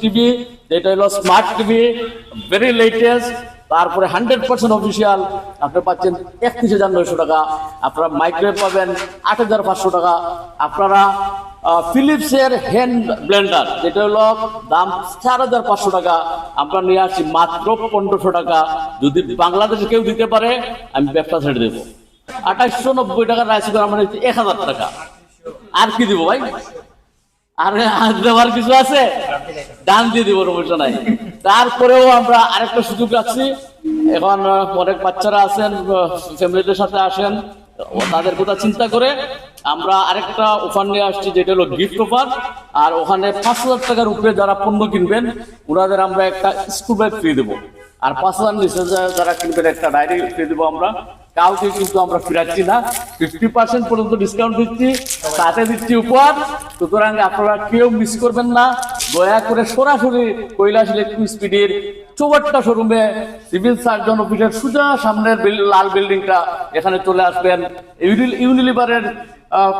TV যেটা হলো smart TV very latest তারপরে হান্ড্রেড পার্সেন্ট অফিসিয়াল আপনি পাচ্ছেন একত্রিশ হাজার নয়শো টাকা। আপনারা মাইক্রোওয়েভ পাবেন আট হাজার পাঁচশো টাকা। আপনারা ফিলিপসের হ্যান্ড ব্লেন্ডার যেটা হলো দাম চার হাজার পাঁচশো টাকা। আমরা নিয়ে আসছি মাত্র পনেরোশো টাকা। যদি বাংলাদেশে কেউ দিতে পারে, আমি ব্যবসা ছেড়ে দেবো। আঠাশশো নব্বই টাকার রাইস কুকার, আমরা এক হাজার টাকা। আর কি দিব ভাই? আর দেওয়ার কিছু আছে? দান দিয়ে দিব সমস্যা নাই। তারপরেও আমরা আরেকটা সুযোগ রাখছি। এখন অনেক বাচ্চারা আছেন ফ্যামিলিদের সাথে আসেন। তাদের কথা চিন্তা করে আমরা আরেকটা অফার নিয়ে আসছি, যেটা হলো গিফট অফার আর ওখানে পাঁচ হাজার টাকার উপরে যারা পণ্য কিনবেন, ওনাদের আমরা একটা স্কুল ব্যাগ ফ্রি দেবো। আর পাঁচ হাজার যারা কিনবেন, একটা ডায়েরি ফ্রি দেবো আমরা। কাউকে কিন্তু আমরা ফিরাচ্ছি না। ফিফটি পার্সেন্ট পর্যন্ত ডিসকাউন্ট দিচ্ছি তাতে দিচ্ছি উপহার। সুতরাং আপনারা কেউ মিস করবেন না। দয়া করে সরাসরি কৈলাস ইলেকট্রিক স্পিডের চৌবাট্টা শোরুমে সিভিল সার্জন অফিসের সোজা সামনের লাল বিল্ডিংটা এখানে চলে আসবেন। ইউনিল- ইউনিলিভারের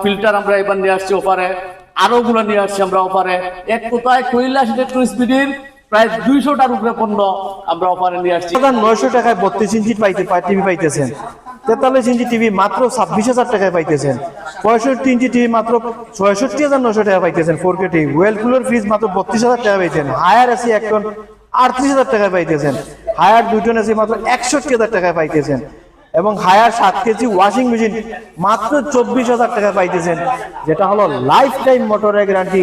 ফিল্টার আমরা এবার নিয়ে আসছি ওপারে আরও গুলো নিয়ে আসছি আমরা ওপারে এক কোথায় কৈলাস ইলেকট্রিক স্পিডের প্রায় উপরে আমরা নয়শো টাকায় বত্রিশ ইঞ্চি পাইতে টিভি পাইতেছেন। তেতাল্লিশ ইঞ্চি টিভি মাত্র ছাব্বিশ হাজার টাকায় পাইতেছেন। টিভি মাত্র হাজার টাকা পাইতেছেন। ফোর কে ওয়েলকুলার মাত্র বত্রিশ হাজার টাকা পাইতেন হায়ার এসি আটত্রিশ হাজার টাকায় পাইতেছেন। হায়ার দুই টন এসি মাত্র একষট্টি হাজার টাকায় পাইতেছেন। এবং হায়ার সাত কেজি ওয়াশিং মেশিন মাত্র চব্বিশ হাজার টাকা পাইতেছেন, যেটা হলো লাইফ টাইম মোটরের গ্যারান্টি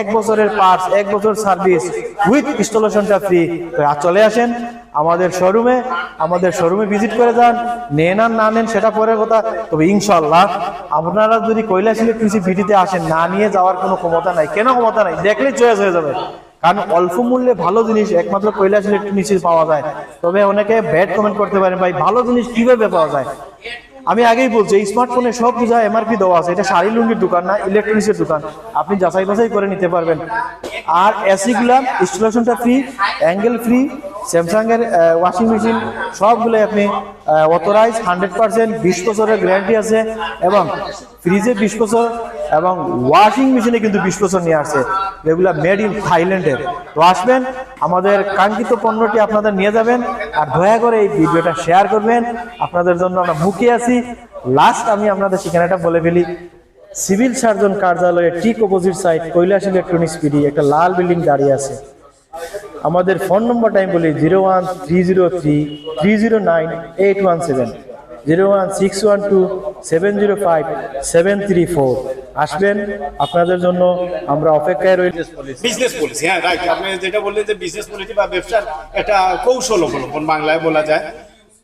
এক বছরের পার্টস এক বছর সার্ভিস উইথ ইনস্টলেশনটা ফ্রি চলে আসেন আমাদের শোরুমে আমাদের শোরুমে ভিজিট করে যান নেন আর না নেন, সেটা পরের কথা। তবে ইনশাল্লাহ আপনারা যদি কৈলাস ইলেকট্রিসি ভিডিতে আসেন, না নিয়ে যাওয়ার কোনো ক্ষমতা নাই। কেন ক্ষমতা নাই? দেখলেই চয়েস হয়ে যাবে। কারণ অল্প মূল্যে ভালো জিনিস একমাত্র কৈলাস ইলেকট্রনিক্সে পাওয়া যায়। তবে অনেকে ব্যাড কমেন্ট করতে পারেন ভাই, ভালো জিনিস কীভাবে পাওয়া যায়? আমি আগেই বলছি স্মার্টফোনে সব কিছু এমআরপি দেওয়া আছে, এটা শাড়ি লুঙ্গির দোকান না ইলেকট্রনিক্সের দোকান। আপনি যাচাই বাছাই করে নিতে পারবেন। আর এসিগুলা ইনস্টলেশনটা ফ্রি অ্যাঙ্গেল ফ্রি স্যামসাং এর ওয়াশিং মেশিন সবগুলো আপনি অথরাইজ হান্ড্রেড পার্সেন্ট বিশ বছরের গ্যারান্টি আছে এবং ফ্রিজে বিশ বছর এবং ওয়াশিং মেশিনে কিন্তু বিশ বছর নিয়ে আসছে। যেগুলো মেড ইন থাইল্যান্ডের। তো আসবেন, আমাদের কাঙ্ক্ষিত পণ্যটি আপনাদের নিয়ে যাবেন আর দয়া করে এই ভিডিওটা শেয়ার করবেন। আপনাদের জন্য আমরা মুখে আছি। লাস্ট আমি আপনাদের ঠিকানাটা বলে ফেলি। সিভিল সার্জন কার্যালয়ের ঠিক অপোজিট সাইড কৈলাস ইলেকট্রনিক্স পিডি একটা লাল বিল্ডিং দাঁড়িয়ে আছে। আমাদের ফোন নম্বরটা আমি বলি zero one three zero three three zero nine eight one seven. Zero one six one two seven zero five seven three four. আসবেন, আপনাদের জন্য আমরা অপেক্ষায় রইল বিজনেস পলিসি হ্যাঁ রাইট আপনি যেটা বললেন যে বিজনেস পলিসি বা ব্যবসার একটা কৌশল অবলম্বন বাংলায় বলা যায়।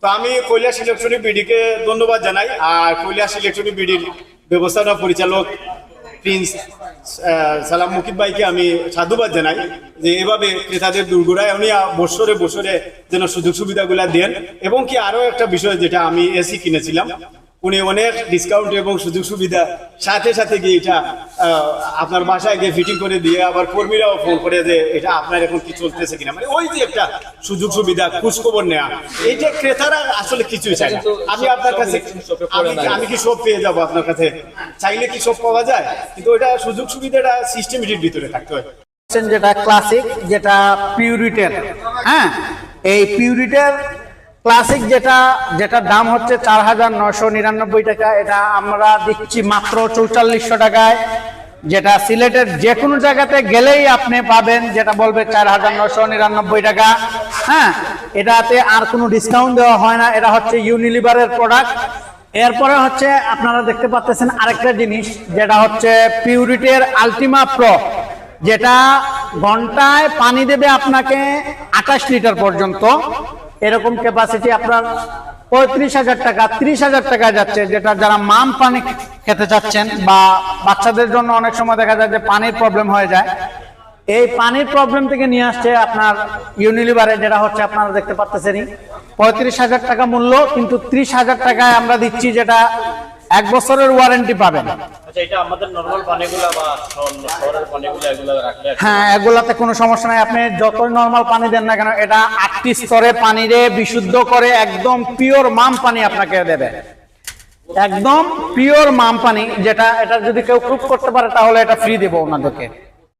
তো আমি কৈলাস ইলেকট্রনিক বিডিকে ধন্যবাদ জানাই। আর কৈলাস ইলেকট্রনিক বিডির ব্যবস্থাপনা পরিচালক প্রিন্স সালাম মুকিব ভাইকে আমি সাধুবাদ জানাই যে এভাবে ক্রেতাদের দুর্গুড়ায় উনি বছরে বছরে যেন সুযোগ সুবিধাগুলা দেন। এবং কি আরও একটা বিষয় যেটা আমি এসি কিনেছিলাম, উনি অনেক ডিসকাউন্ট এবং সুযোগ সুবিধা সাথে সাথে গিয়ে এটা আপনার বাসায় গিয়ে ফিটিং করে দিয়ে আবার কর্মীরাও ফোন করে যে এটা আপনার এখন কি চলতেছে কিনা? মানে ওই যে একটা সুযোগ সুবিধা খোঁজ খবর নেওয়া এইটা ক্রেতারা আসলে কিছুই চায় না। আমি আপনার কাছে আমি কি- সব পেয়ে যাব আপনার কাছে? চাইলে কি সব পাওয়া যায়? কিন্তু ওইটা সুযোগ সুবিধাটা সিস্টেমেটির ভিতরে থাকতে হয়। যেটা ক্লাসিক যেটা পিউরিটের হ্যাঁ? এই পিউরিটের ক্লাসিক যেটা যেটার দাম হচ্ছে চার হাজার নশো নিরানব্বই টাকা, এটা আমরা দিচ্ছি মাত্র চৌচল্লিশশো টাকায়। যেটা সিলেটের যে কোনো জায়গাতে গেলেই আপনি পাবেন, যেটা বলবে চার হাজার নশো নিরানব্বই টাকা। হ্যাঁ এটাতে আর কোনো ডিসকাউন্ট দেওয়া হয় না, এটা হচ্ছে ইউনিলিভারের প্রোডাক্ট এরপরে হচ্ছে আপনারা দেখতে পাচ্ছেন আরেকটা জিনিস, যেটা হচ্ছে পিউরিটের আলটিমা প্রো যেটা ঘন্টায় পানি দেবে আপনাকে আঠাশ লিটার পর্যন্ত। এরকম ক্যাপাসিটি আপনার পঁয়ত্রিশ হাজার টাকা, ত্রিশ হাজার টাকা যাচ্ছে, যেটা যারা মাম পানি খেতে চাচ্ছেন বা বাচ্চাদের জন্য অনেক সময় দেখা যায় যে পানির প্রবলেম হয়ে যায়। এই পানির প্রবলেম থেকে নিয়ে আসছে আপনার ইউনিলিভারে যেটা হচ্ছে আপনারা দেখতে পাচ্ছেনই পঁয়ত্রিশ হাজার টাকা মূল্য, কিন্তু ত্রিশ হাজার টাকায় আমরা দিচ্ছি যেটা এক বছরের ওয়ারেন্টি পাবেন। আচ্ছা হ্যাঁ এগুলাতে কোনো সমস্যা নাই। আপনি যতই নর্মাল পানি দেন না কেন এটা আটটি স্তরে পানিরে বিশুদ্ধ করে একদম পিওর মাম পানি আপনাকে দেবে। একদম পিওর মাম পানি যেটা এটা যদি কেউ প্রুফ করতে পারে তাহলে এটা ফ্রি দেবো ওনাদেরকে।